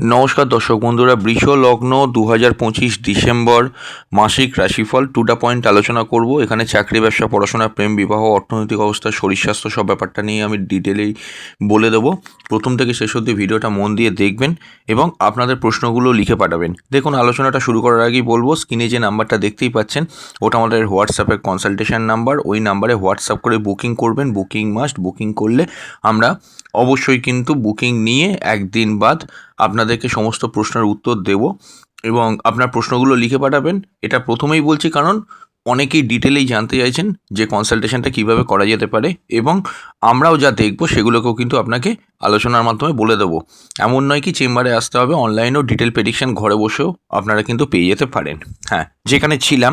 নমস্কার দর্শক বন্ধুরা বৃষ লগ্ন দু হাজার পঁচিশ ডিসেম্বর মাসিক রাশিফল টুটা পয়েন্ট আলোচনা করব। এখানে চাকরি, ব্যবসা, পড়াশোনা, প্রেম, বিবাহ, অর্থনৈতিক অবস্থা, শরীর স্বাস্থ্য সব ব্যাপারটা নিয়ে আমি ডিটেলেই বলে দেবো। প্রথম থেকে শেষ অবধি ভিডিওটা মন দিয়ে দেখবেন এবং আপনাদের প্রশ্নগুলো লিখে পাঠাবেন। দেখুন, আলোচনাটা শুরু করার আগেই বলব, স্ক্রিনে যে নাম্বারটা দেখতেই পাচ্ছেন, ওটা আমাদের হোয়াটসঅ্যাপের কনসালটেশন নাম্বার। ওই নাম্বারে হোয়াটসঅ্যাপ করে বুকিং করবেন বুকিং মাস্ট বুকিং করলে আমরা অবশ্যই কিন্তু বুকিং নিয়ে একদিন বাদ আপনাদেরকে সমস্ত প্রশ্নের উত্তর দেব এবং আপনার প্রশ্নগুলো লিখে পাঠাবেন। এটা প্রথমেই বলছি কারণ অনেকেই ডিটেলেই জানতে চাইছেন যে কনসালটেশনটা কীভাবে করা যেতে পারে এবং আমরাও যা দেখব সেগুলোকেও কিন্তু আপনাকে আলোচনার মাধ্যমে বলে দেবো। এমন নয় কি চেম্বারে আসতে হবে অনলাইনেও ডিটেল প্রেডিকশন ঘরে বসেও আপনারা কিন্তু পেয়ে যেতে পারেন। হ্যাঁ যেখানে ছিলাম,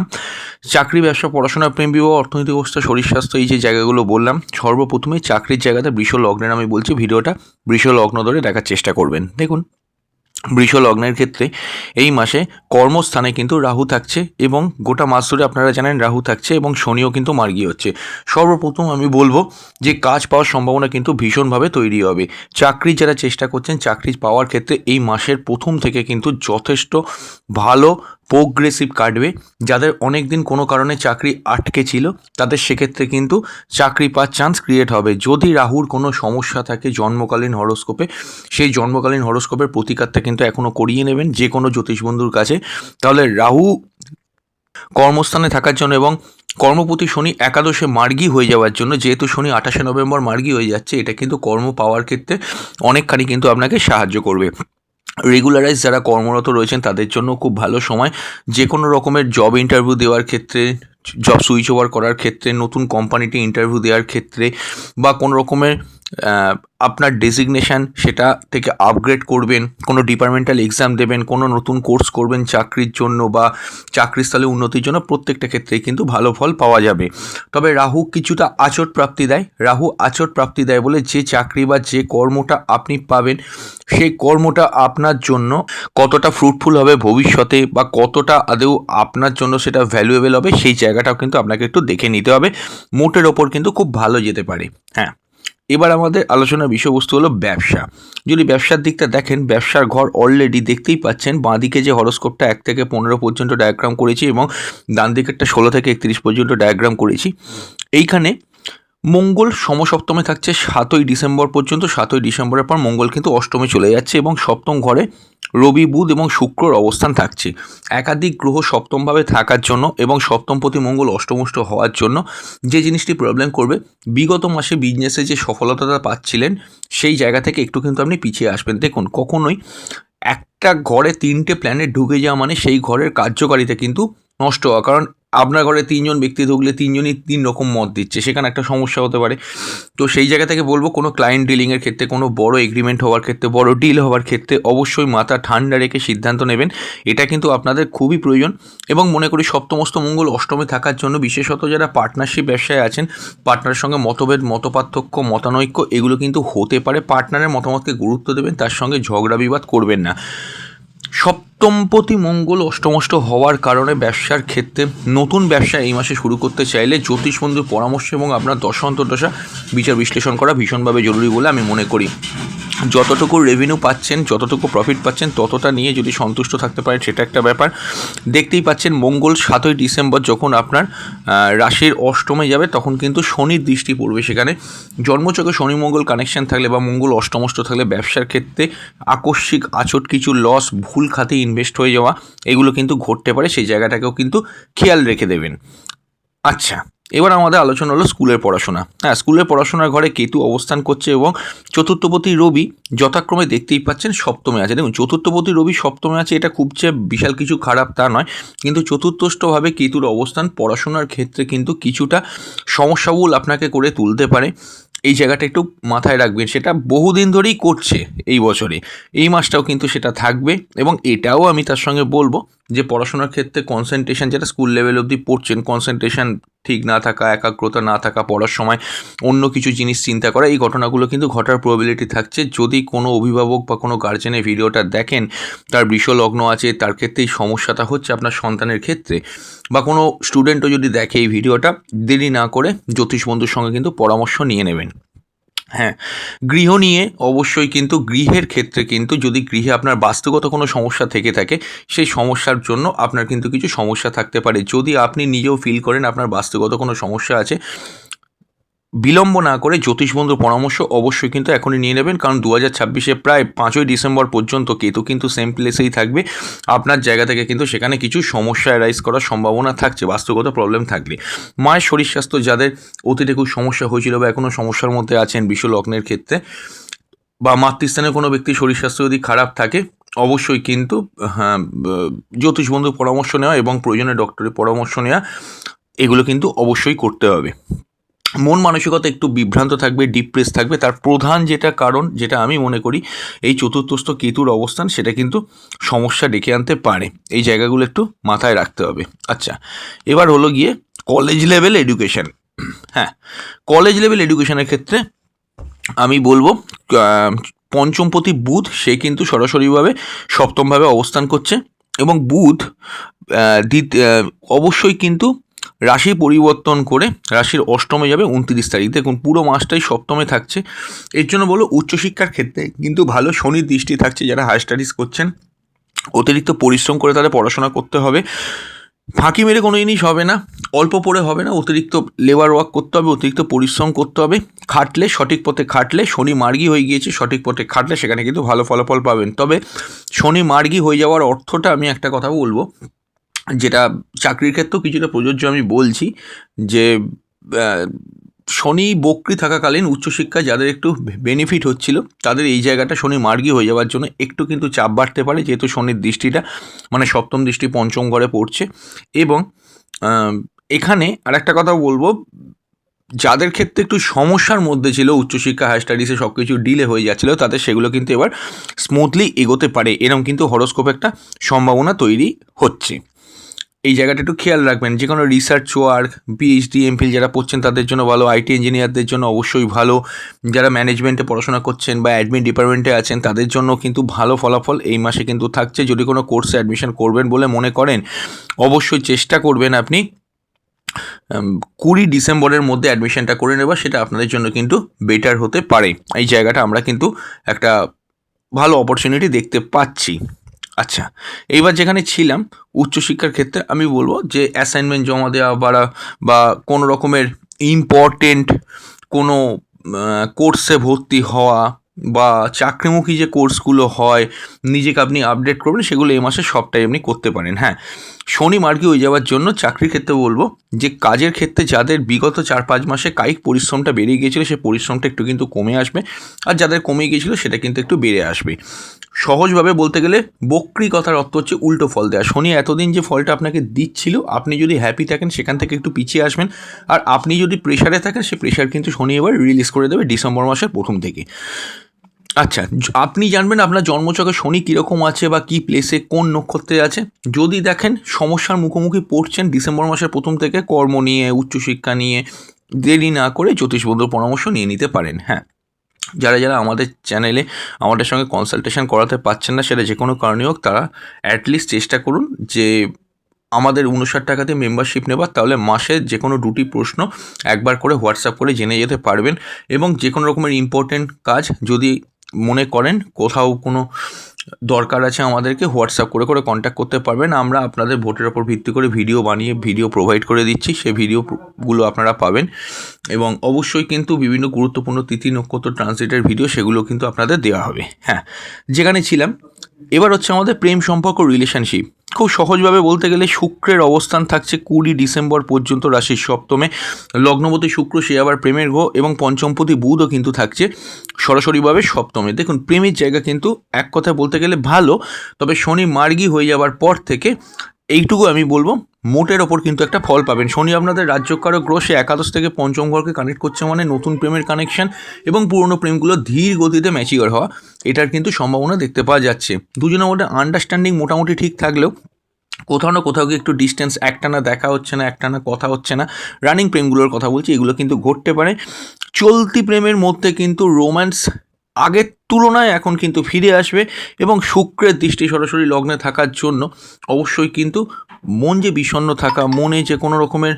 চাকরি, ব্যবসা পড়াশোনা প্রেম বিবাহ, অর্থনৈতিক অবস্থা, শরীর স্বাস্থ্য, এই যে জায়গাগুলো বললাম সর্বপ্রথমে চাকরির জায়গাতে বৃষ লগ্নের আমি বলছি, ভিডিওটা বৃষ লগ্ন ধরে দেখার চেষ্টা করবেন। দেখুন বৃষ লগ্নের ক্ষেত্রে এই মাসে কর্মস্থানে কিন্তু রাহু থাকছে এবং গোটা মাস ধরে আপনারা জানেন রাহু থাকছে এবং শনিও কিন্তু মার্গী হচ্ছে। সর্বপ্রথম আমি বলব যে কাজ পাওয়ার সম্ভাবনা কিন্তু ভীষণভাবে তৈরি হবে। চাকরি যারা চেষ্টা করছেন, চাকরি পাওয়ার ক্ষেত্রে এই মাসের প্রথম থেকে কিন্তু যথেষ্ট ভালো প্রোগ্রেসিভ কাটবে যাদের অনেক দিন কোনো কারণে চাকরি আটকে ছিল, তাদের সেক্ষেত্রে কিন্তু চাকরি পাওয়ার চান্স ক্রিয়েট হবে। যদি রাহুর কোনো সমস্যা থাকে জন্মকালীন হরস্কোপে সেই জন্মকালীন হরস্কোপের প্রতিকারটা কিন্তু এখনও করিয়ে নেবেন যে কোনো জ্যোতিষ বন্ধুর কাছে। তাহলে রাহু কর্মস্থানে থাকার জন্য এবং কর্মপতি শনি একাদশে মার্গী হয়ে যাওয়ার জন্য, যেহেতু শনি আঠাশে নভেম্বর মার্গী হয়ে যাচ্ছে, এটা কিন্তু কর্ম পাওয়ার ক্ষেত্রে অনেকখানি কিন্তু আপনাকে সাহায্য করবে। রেগুলারাইজ যারা কর্মরত রয়েছেন তাদের জন্য খুব ভালো সময়। যে কোনো রকমের জব ইন্টারভিউ দেওয়ার ক্ষেত্রে জব সুইচ ওভার করার ক্ষেত্রে, নতুন কোম্পানিতে ইন্টারভিউ দেওয়ার ক্ষেত্রে বা কোনো রকমের আপনার ডেজিগনেশান সেটা থেকে আপগ্রেড করবেন, কোনো ডিপার্টমেন্টাল এক্সাম দেবেন, কোনো নতুন কোর্স করবেন চাকরির জন্য বা চাকরিস্থলে উন্নতির জন্য, প্রত্যেকটা ক্ষেত্রেই কিন্তু ভালো ফল পাওয়া যাবে। তবে রাহু কিছুটা আচট প্রাপ্তি দেয়। রাহু আচট প্রাপ্তি দেয় বলে যে চাকরি বা যে কর্মটা আপনি পাবেন, সেই কর্মটা আপনার জন্য কতটা ফ্রুটফুল হবে ভবিষ্যতে বা কতটা আদৌ আপনার জন্য সেটা ভ্যালুয়েবল হবে, সেই জায়গাটাও কিন্তু আপনাকে একটু দেখে নিতে হবে। মোটের ওপর কিন্তু খুব ভালো যেতে পারে। হ্যাঁ। এবার আমাদের আলোচনার বিষয়বস্তু হলো ব্যবসা। যদি ব্যবসার দিকটা দেখেন, ব্যবসার ঘর অলরেডি দেখতেই পাচ্ছেন, বাঁদিকে যে হরস্কোপটা এক থেকে পনেরো পর্যন্ত ডায়াগ্রাম করেছি এবং ডান দিকেরটা ষোলো থেকে একত্রিশ পর্যন্ত ডায়াগ্রাম করেছি, এইখানে মঙ্গল সমসপ্তমে থাকছে সাতই ডিসেম্বর পর্যন্ত। সাতই ডিসেম্বরের পর মঙ্গল কিন্তু অষ্টমে চলে যাচ্ছে এবং সপ্তম ঘরে রবি, বুধ এবং শুক্রর অবস্থান থাকছে। একাধিক গ্রহ সপ্তমভাবে থাকার জন্য এবং সপ্তমপতি মঙ্গল অষ্টমষ্ট হওয়ার জন্য যে জিনিসটি প্রবলেম করবে, বিগত মাসে বিজনেসে যে সফলতাটা পাচ্ছিলেন, সেই জায়গা থেকে একটু কিন্তু আপনি পিছিয়ে আসবেন। দেখুন, কখনোই একটা ঘরে তিনটে প্ল্যানেট ঢুকে যাওয়া মানে সেই ঘরের কার্যকারিতা কিন্তু নষ্ট হওয়া। কারণ আপনার ঘরে তিনজন ব্যক্তি ঢুকলে তিনজনই তিন রকম মত দিচ্ছে। সেখানে একটা সমস্যা হতে পারে। তো সেই জায়গা থেকে বলব, কোনো ক্লায়েন্ট ডিলিংয়ের ক্ষেত্রে, কোনো বড় এগ্রিমেন্ট হওয়ার ক্ষেত্রে, বড় ডিল হওয়ার ক্ষেত্রে অবশ্যই মাথা ঠান্ডা রেখে সিদ্ধান্ত নেবেন। এটা কিন্তু আপনাদের খুবই প্রয়োজন। এবং মনে করি সপ্তমস্ত মঙ্গল অষ্টমে থাকার জন্য বিশেষত যারা পার্টনারশিপ ব্যবসায় আছেন পার্টনারের সঙ্গে মতভেদ, মতপার্থক্য, মতানৈক্য এগুলো কিন্তু হতে পারে। পার্টনারের মতামতকে গুরুত্ব দেবেন, তার সঙ্গে ঝগড়া বিবাদ করবেন না। সপ্তমপতি মঙ্গল অষ্টমষ্ট হওয়ার কারণে ব্যবসার ক্ষেত্রে নতুন ব্যবসা এই মাসে শুরু করতে চাইলে জ্যোতিষ বন্ধুর পরামর্শ এবং আপনার দশা অন্তর্দশা বিচার বিশ্লেষণ করা ভীষণভাবে জরুরি বলে আমি মনে করি। যতটুকু রেভিনিউ পাচ্ছেন, যতটুকু প্রফিট পাচ্ছেন, ততটা নিয়ে যদি সন্তুষ্ট থাকতে পারেন, সেটা একটা ব্যাপার। দেখতেই পাচ্ছেন, মঙ্গল সাতই ডিসেম্বর যখন আপনার রাশির অষ্টমে যাবে, তখন কিন্তু শনির দৃষ্টি পড়বে সেখানে। জন্মচকে শনি মঙ্গল কানেকশন থাকলে বা মঙ্গল অষ্টমষ্ট থাকলে ব্যবসার ক্ষেত্রে আকস্মিক আচট, কিছু লস ভুল খাতে ইনভেস্ট হয়ে যাওয়া, এগুলো কিন্তু ঘটতে পারে, সেই জায়গাটাকেও কিন্তু খেয়াল রেখে দেবেন। আচ্ছা এবার আমাদের আলোচনা হলো স্কুলের পড়াশোনা। হ্যাঁ স্কুলের পড়াশোনার ঘরে কেতু অবস্থান করছে এবং চতুর্থপতি রবি যথাক্রমে দেখতেই পাচ্ছেন সপ্তমে আছে। দেখুন, চতুর্থপতি রবি সপ্তমে আছে, এটা খুব যে বিশাল কিছু খারাপ তা নয়। কিন্তু চতুর্থষ্টভাবে কেতুর অবস্থান পড়াশোনার ক্ষেত্রে কিন্তু কিছুটা সমস্যাবহুল আপনাকে করে তুলতে পারে। এই জায়গাটা একটু মাথায় রাখবেন, সেটা বহুদিন ধরেই করছে এই বছরে। এই মাসটাও কিন্তু সেটা থাকবে এবং এটাও আমি তার সঙ্গে বলব যে পড়াশোনার ক্ষেত্রে কনসেন্ট্রেশন যেটা স্কুল লেভেল অবধি পড়ছেন কনসেন্ট্রেশন ঠিক না থাকা, একাগ্রতা না থাকা, পড়ার সময় অন্য কিছু জিনিস চিন্তা করা, এই ঘটনাগুলো কিন্তু ঘটার প্রবাবিলিটি থাকছে। যদি কোনো অভিভাবক বা কোনো গার্জেনের ভিডিওটা দেখেন, তার লগ্ন আছে, তার ক্ষেত্রে এই সমস্যাটা হচ্ছে আপনার সন্তানের ক্ষেত্রে। বা কোনো স্টুডেন্টও যদি দেখে এই ভিডিওটা, দেরি না করে জ্যোতিষ বন্ধুর সঙ্গে কিন্তু পরামর্শ নিয়ে নেবেন। হ্যাঁ গৃহ নিয়ে অবশ্যই কিন্তু গৃহের ক্ষেত্রে কিন্তু যদি গৃহে আপনার বাস্তুগত কোনো সমস্যা থেকে থাকে, সেই সমস্যার জন্য আপনার কিন্তু কিছু সমস্যা থাকতে পারে। যদি আপনি নিজেও ফিল করেন আপনার বাস্তুগত কোনো সমস্যা আছে বিলম্ব না করে জ্যোতিষ বন্ধুর পরামর্শ অবশ্যই কিন্তু এখনই নিয়ে নেবেন, কারণ দু হাজার ছাব্বিশে প্রায় পাঁচই ডিসেম্বর পর্যন্ত কেতু কিন্তু সেম প্লেসেই থাকবে। আপনার জায়গা থেকে কিন্তু সেখানে কিছু সমস্যা অ্যারাইজ করার সম্ভাবনা থাকছে, বাস্তুগত প্রবলেম থাকলে। মায়ের শরীর স্বাস্থ্য যাদের অতীতে খুব সমস্যা হয়েছিল বা এখনও সমস্যার মধ্যে আছেন বিশ্ব লগ্নের ক্ষেত্রে, বা মাতৃস্থানে কোনো ব্যক্তির শরীর স্বাস্থ্য যদি খারাপ থাকে, অবশ্যই কিন্তু হ্যাঁ ব- জ্যোতিষ বন্ধুর পরামর্শ নেওয়া এবং প্রয়োজনে ডক্টরের পরামর্শ নেওয়া, এগুলো কিন্তু অবশ্যই করতে হবে। মন মানসিকতা একটু বিভ্রান্ত থাকবে ডিপ্রেস থাকবে। তার প্রধান যেটা কারণ, যেটা আমি মনে করি, এই চতুর্থস্থ কেতুর অবস্থান, সেটা কিন্তু সমস্যা ডেকে আনতে পারে। এই জায়গাগুলো একটু মাথায় রাখতে হবে। আচ্ছা এবার হলো গিয়ে কলেজ লেভেল এডুকেশন হ্যাঁ কলেজ লেভেল এডুকেশনের ক্ষেত্রে আমি বলব পঞ্চমপতি বুধ, সে কিন্তু সরাসরিভাবে সপ্তমভাবে অবস্থান করছে এবং বুধ অবশ্যই কিন্তু রাশি পরিবর্তন করে রাশির অষ্টমে যাবে উনত্রিশ তারিখ। দেখুন, পুরো মাসটাই সপ্তমে থাকছে। এর জন্য বলো উচ্চশিক্ষার ক্ষেত্রে কিন্তু ভালো শনির দৃষ্টি থাকছে যারা হায়ার স্টাডিজ করছেন। অতিরিক্ত পরিশ্রম করে তাদের পড়াশোনা করতে হবে। ফাঁকি মেরে কোনো জিনিস হবে না। অল্প পড়ে হবে না, অতিরিক্ত লেবার ওয়ার্ক করতে হবে, অতিরিক্ত পরিশ্রম করতে হবে। খাটলে, সঠিক পথে খাটলে, শনি মার্গী হয়ে গিয়েছে, সঠিক পথে খাটলে সেখানে কিন্তু ভালো ফলাফল পাবেন। তবে শনি মার্গী হয়ে যাওয়ার অর্থটা আমি একটা কথা বলব। যেটা চাকরির ক্ষেত্রেও কিছুটা প্রযোজ্য আমি বলছি যে শনি বক্রি থাকাকালীন উচ্চশিক্ষায় যাদের একটু বেনিফিট হচ্ছিল, তাদের এই জায়গাটা শনি মার্গী হয়ে যাওয়ার জন্য একটু কিন্তু চাপ বাড়তে পারে, যেহেতু শনির দৃষ্টিটা মানে সপ্তম দৃষ্টি পঞ্চম ঘরে পড়ছে। এবং এখানে আরেকটা কথা বলব, যাদের ক্ষেত্রে একটু সমস্যার মধ্যে ছিল, উচ্চশিক্ষা হায়ার স্টাডিসে সব কিছু ডিলে হয়ে যাচ্ছিল, তাদের সেগুলো কিন্তু এবার স্মুথলি এগোতে পারে এরকম কিন্তু হরস্কোপ একটা সম্ভাবনা তৈরি হচ্ছে। এই জায়গাটা একটু খেয়াল রাখবেন, যে কোনো রিসার্চ ওয়ার্ক পিএইচডি এমফিল যারা পড়ছেন তাদের জন্য ভালো আইটি ইঞ্জিনিয়ারদের জন্য অবশ্যই ভালো। যারা ম্যানেজমেন্টে পড়াশোনা করছেন বা অ্যাডমিন ডিপার্টমেন্টে আছেন, তাদের জন্য কিন্তু ভালো ফলাফল এই মাসে কিন্তু থাকছে। যদি কোনো কোর্সে অ্যাডমিশন করবেন বলে মনে করেন, অবশ্যই চেষ্টা করবেন আপনি কুড়ি ডিসেম্বরের মধ্যে অ্যাডমিশনটা করে নেবা সেটা আপনাদের জন্য কিন্তু বেটার হতে পারে। এই জায়গাটা আমরা কিন্তু একটা ভালো অপরচুনিটি দেখতে পাচ্ছি। আচ্ছা এইবার যেখানে ছিলাম, উচ্চশিক্ষার ক্ষেত্রে আমি বলব যে অ্যাসাইনমেন্ট জমা দেওয়া বা বা কোনো রকমের ইম্পর্টেন্ট কোনো কোর্সে ভর্তি হওয়া বা চাকরিমুখী যে কোর্সগুলো হয়, নিজেকে আপনি আপডেট করবেন, সেগুলো এই মাসে সবটাই আপনি করতে পারেন হ্যাঁ। শনি মার্গী হয়ে যাওয়ার জন্য চাকরির ক্ষেত্রে বলব যে কাজের ক্ষেত্রে যাদের বিগত চার পাঁচ মাসে কায়িক পরিশ্রমটা বেড়ে গিয়েছিল সেই পরিশ্রমটা একটু কিন্তু কমে আসবে। আর যাদের কমে গিয়েছিল, সেটা কিন্তু একটু বেড়ে আসবে। সহজভাবে বলতে গেলে বক্রি কথার অর্থ হচ্ছে উল্টো ফল দেওয়া শনি এতদিন যে ফলটা আপনাকে দিচ্ছিল, আপনি যদি হ্যাপি থাকেন, সেখান থেকে একটু পিছিয়ে আসবেন। আর আপনি যদি প্রেশারে থাকেন, সে প্রেশার কিন্তু শনি এবার রিলিজ করে দেবে ডিসেম্বর মাসের প্রথম থেকে। আচ্ছা আপনি জানবেন আপনার জন্মচকে শনি কীরকম আছে বা কী প্লেসে কোন নক্ষত্রে আছে। যদি দেখেন সমস্যার মুখোমুখি পড়ছেন ডিসেম্বর মাসের প্রথম থেকে, কর্ম নিয়ে, উচ্চশিক্ষা নিয়ে, দেরি না করে জ্যোতিষ বন্ধুর পরামর্শ নিয়ে নিতে পারেন হ্যাঁ। যারা যারা আমাদের চ্যানেলে আমাদের সঙ্গে কনসালটেশন করাতে পারছেন না, সেটা যে কোনো কারণে হোক, তারা অ্যাটলিস্ট চেষ্টা করুন যে আমাদের উনষাট টাকাতে মেম্বারশিপ নেবার। তাহলে মাসে যে কোনো দুটি প্রশ্ন একবার করে হোয়াটসঅ্যাপ করে জেনে যেতে পারবেন এবং যে কোনো রকমের ইম্পর্টেন্ট কাজ যদি মনে করেন, কোথাও কোনো দরকার আছে আমাদেরকে, হোয়াটসঅ্যাপ করে করে কন্ট্যাক্ট করতে পারবেন। আমরা আপনাদের ভোটের ওপর ভিত্তি করে ভিডিও বানিয়ে, ভিডিও প্রোভাইড করে দিচ্ছি। সেই ভিডিওগুলো আপনারা পাবেন। এবং অবশ্যই কিন্তু বিভিন্ন গুরুত্বপূর্ণ তিথি, নক্ষত্র ট্রান্সলেটের ভিডিও সেগুলো কিন্তু আপনাদের দেওয়া হবে। হ্যাঁ যেখানে ছিলাম। এবার হচ্ছে আমাদের প্রেম সম্পর্ক রিলেশনশিপ খুব সহজভাবে বলতে গেলে শুক্রের অবস্থান থাকছে কুড়ি ডিসেম্বর পর্যন্ত রাশির সপ্তমে। লগ্নপতি শুক্র, সে আবার প্রেমের গ্রহ এবং পঞ্চমপতি বুধও কিন্তু থাকছে সরাসরিভাবে সপ্তমে। দেখুন, প্রেমের জায়গা কিন্তু এক কথায় বলতে গেলে ভালো, তবে শনি মার্গী হয়ে যাওয়ার পর থেকে এইটুকু আমি বলব, মোটের ওপর কিন্তু একটা ফল পাবেন। শনি, আপনাদের রাজ্যকারক গ্রহ সে একাদশ থেকে পঞ্চম ঘরকে কানেক্ট করছে মানে নতুন প্রেমের কানেকশন এবং পুরনো প্রেমগুলো ধীর গতিতে ম্যাচিওর হওয়া, এটার কিন্তু সম্ভাবনা দেখতে পাওয়া যাচ্ছে। দুজনের মধ্যে আন্ডারস্ট্যান্ডিং মোটামুটি ঠিক থাকলেও কোথাও না কোথাও একটু ডিস্টেন্স একটানা দেখা হচ্ছে না, একটানা কথা হচ্ছে না রানিং প্রেমগুলোর কথা বলছি, এগুলো কিন্তু ঘটতে পারে। চলতি প্রেমের মধ্যে কিন্তু রোম্যান্স আগের তুলনায় এখন কিন্তু ফিরে আসবে এবং শুক্রের দৃষ্টি সরাসরি লগ্নে থাকার জন্য অবশ্যই কিন্তু মন যে বিষণ্ণ থাকা, মনে যে কোনো রকমের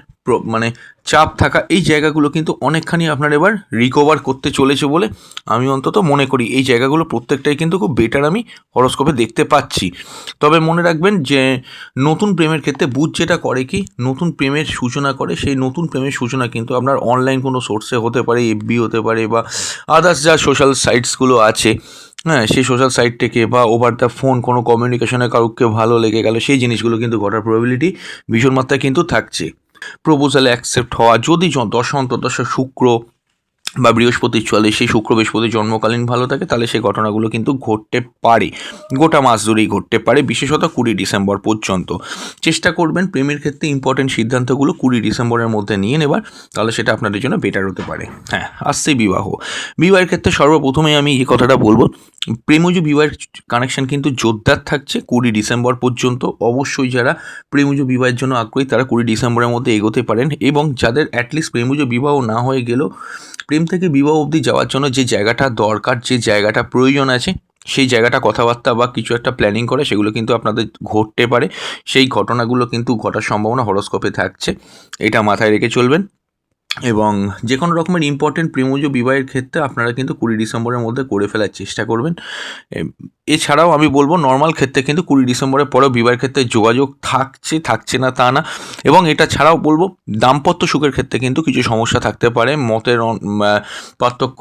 মানে চাপ থাকা এই জায়গাগুলো কিন্তু অনেকখানি আপনার এবার রিকভার করতে চলেছে বলে আমি অন্তত মনে করি। এই জায়গাগুলো প্রত্যেকটাই কিন্তু খুব বেটার আমি হরস্কোপে দেখতে পাচ্ছি। তবে মনে রাখবেন যে নতুন প্রেমের ক্ষেত্রে বুধ যেটা করে কি, নতুন প্রেমের সূচনা করে, সেই নতুন প্রেমের সূচনা কিন্তু আপনার অনলাইন কোনো সোর্সে হতে পারে এফবি হতে পারে বা আদার্স যা সোশ্যাল সাইটসগুলো আছে হ্যাঁ সেই সোশ্যাল সাইট থেকে বা ওভার দ্য ফোন কোনো কমিউনিকেশনে কাউকে ভালো লেগে গেল, সেই জিনিসগুলো কিন্তু ঘটার প্রবাবিলিটি ভীষণ মাত্রায় কিন্তু থাকছে। প্রপোজালে অ্যাকসেপ্ট হওয়া যদি দশ অন্তর্দশা শুক্র বা বৃহস্পতির চলে, সেই শুক্র বৃহস্পতি জন্মকালীন ভালো থাকে, তাহলে সেই ঘটনাগুলো কিন্তু ঘটতে পারে। গোটা মাস ধরেই ঘটতে পারে, বিশেষত কুড়ি ডিসেম্বর পর্যন্ত। চেষ্টা করবেন প্রেমের ক্ষেত্রে ইম্পর্টেন্ট সিদ্ধান্তগুলো কুড়ি ডিসেম্বরের মধ্যে নিয়ে নেবার, তাহলে সেটা আপনাদের জন্য বেটার হতে পারে। হ্যাঁ আসছে বিবাহ। বিবাহের ক্ষেত্রে সর্বপ্রথমে আমি এই কথাটা বলব, প্রেমজ বিবাহের কানেকশন কিন্তু জোরদার থাকছে কুড়ি ডিসেম্বর পর্যন্ত। অবশ্যই যারা প্রেমজ বিবাহের জন্য আগ্রহী, তারা কুড়ি ডিসেম্বরের মধ্যে এগোতে পারেন এবং যাদের অ্যাটলিস্ট প্রেমজ বিবাহ না হয়ে গেলেও প্রেম থেকে বিবাহ অবধি যাওয়ার জন্য যে জায়গাটা দরকার, যে জায়গাটা প্রয়োজন আছে, সেই জায়গাটা কথাবার্তা বা কিছু একটা প্ল্যানিং করে, সেগুলো কিন্তু আপনাদের ঘটতে পারে। সেই ঘটনাগুলো কিন্তু ঘটার সম্ভাবনা হরস্কোপে থাকছে। এটা মাথায় রেখে চলবেন। এবং যে কোনো রকমের ইম্পর্টেন্ট প্রেমজ বিবাহের ক্ষেত্রে আপনারা কিন্তু কুড়ি ডিসেম্বরের মধ্যে করে ফেলার চেষ্টা করবেন। এছাড়াও আমি বলব নর্মাল ক্ষেত্রে কিন্তু কুড়ি ডিসেম্বরের পরেও বিবাহের ক্ষেত্রে যোগাযোগ থাকছে থাকছে না তা না। এবং এটা ছাড়াও বলব দাম্পত্য সুখের ক্ষেত্রে কিন্তু কিছু সমস্যা থাকতে পারে। মতের পার্থক্য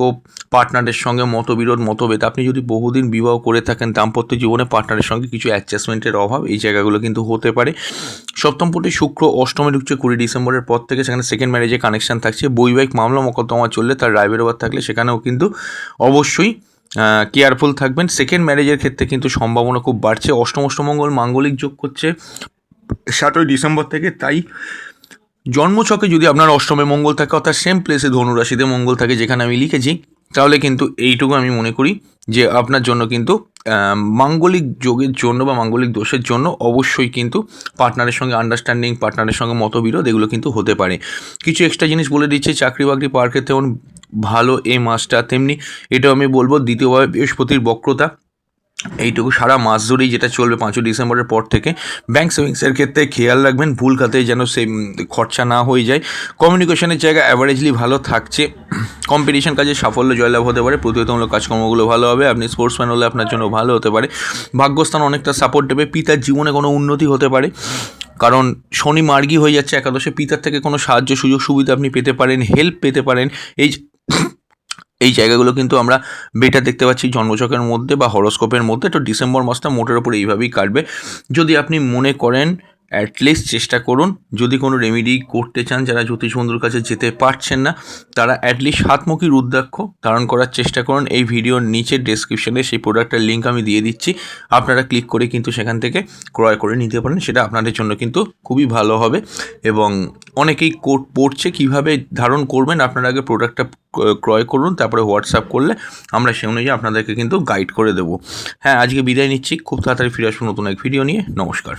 পার্টনারের সঙ্গে মতবিরোধ, মতভেদ। আপনি যদি বহুদিন বিবাহ করে থাকেন, দাম্পত্য জীবনে পার্টনারের সঙ্গে কিছু অ্যাডজাস্টমেন্টের অভাব এই জায়গাগুলো কিন্তু হতে পারে। সপ্তম সপ্তমপতি শুক্র, অষ্টমে ঢুকছে কুড়ি ডিসেম্বরের পর থেকে সেখানে সেকেন্ড ম্যারেজে কানেকশন থাকছে। বৈবাহিক মামলা মোকদ্দমা চললে তার রায় বেরোবার থাকলে সেখানেও কিন্তু অবশ্যই কেয়ারফুল থাকবেন। সেকেন্ড ম্যারেজের ক্ষেত্রে কিন্তু সম্ভাবনা খুব বাড়ছে। অষ্টম অষ্টমঙ্গল মাঙ্গলিক যোগ করছে সাতই ডিসেম্বর থেকে। তাই জন্মছকে যদি আপনার অষ্টমে মঙ্গল থাকে, অর্থাৎ সেম প্লেসে ধনুরাশিতে মঙ্গল থাকে, যেখানে আমি লিখেছি তাহলে কিন্তু এইটুকু আমি মনে করি যে আপনার জন্য কিন্তু মাঙ্গলিক যোগের জন্য বা মাঙ্গলিক দোষের জন্য অবশ্যই কিন্তু পার্টনারের সঙ্গে আন্ডারস্ট্যান্ডিং পার্টনারের সঙ্গে মতবিরোধ এগুলো কিন্তু হতে পারে। কিছু এক্সট্রা জিনিস বলে দিচ্ছে চাকরি বাকরি পাওয়ার ক্ষেত্রে যেমন ভালো এ মাসটা তেমনি এটাও আমি বলব, দ্বিতীয়ভাবে বৃহস্পতির বক্রতা। এইটুকু সারা মাস ধরেই যেটা চলবে পাঁচই ডিসেম্বরের পর থেকে ব্যাংক সেভিংসের ক্ষেত্রে খেয়াল রাখবেন, ভুল খাতে যেন সে খরচা না হয়ে যায়। কমিউনিকেশনের জায়গা অ্যাভারেজলি ভালো থাকছে। কম্পিটিশন কাজে সাফল্য, জয়লাভ হতে পারে। প্রতিযোগিতামূলক কাজকর্মগুলো ভালো হবে। আপনি স্পোর্টসম্যান হলে আপনার জন্য ভালো হতে পারে। ভাগ্যস্থান অনেকটা সাপোর্ট দেবে। পিতার জীবনে কোনো উন্নতি হতে পারে। কারণ শনি মার্গী হয়ে যাচ্ছে একাদশে। পিতার থেকে কোনো সাহায্য, সুযোগ, সুবিধা আপনি পেতে পারেন হেল্প পেতে পারেন। এই এই জায়গাগুলো কিন্তু আমরা বেটার দেখতে পাচ্ছি জন্মচকের মধ্যে বা হরস্কোপের মধ্যে। তো ডিসেম্বর মাসটা মোটের ওপর এইভাবেই কাটবে। যদি আপনি মনে করেন অ্যাটলিস্ট চেষ্টা করুন, যদি কোনো রেমেডি করতে চান, যারা জ্যোতিষ বন্ধুর কাছে যেতে পারছেন না, তারা অ্যাটলিস্ট সাতমুখী রুদ্রাক্ষ ধারণ করার চেষ্টা করুন। এই ভিডিওর নিচে ডেসক্রিপশনে সেই প্রোডাক্টের লিঙ্ক আমি দিয়ে দিচ্ছি। আপনারা ক্লিক করে কিন্তু সেখান থেকে ক্রয় করে নিতে পারেন। সেটা আপনাদের জন্য কিন্তু খুবই ভালো হবে এবং অনেকেই কোট পড়ছে, কীভাবে ধারণ করবেন, আপনারা আগে প্রোডাক্টটা ক্রয় করুন, তারপরে হোয়াটসঅ্যাপ করলে আমরা সে অনুযায়ী আপনাদেরকে কিন্তু গাইড করে দেবো। হ্যাঁ আজকে বিদায় নিচ্ছি। খুব তাড়াতাড়ি ফিরে আসব নতুন এক ভিডিও নিয়ে। নমস্কার।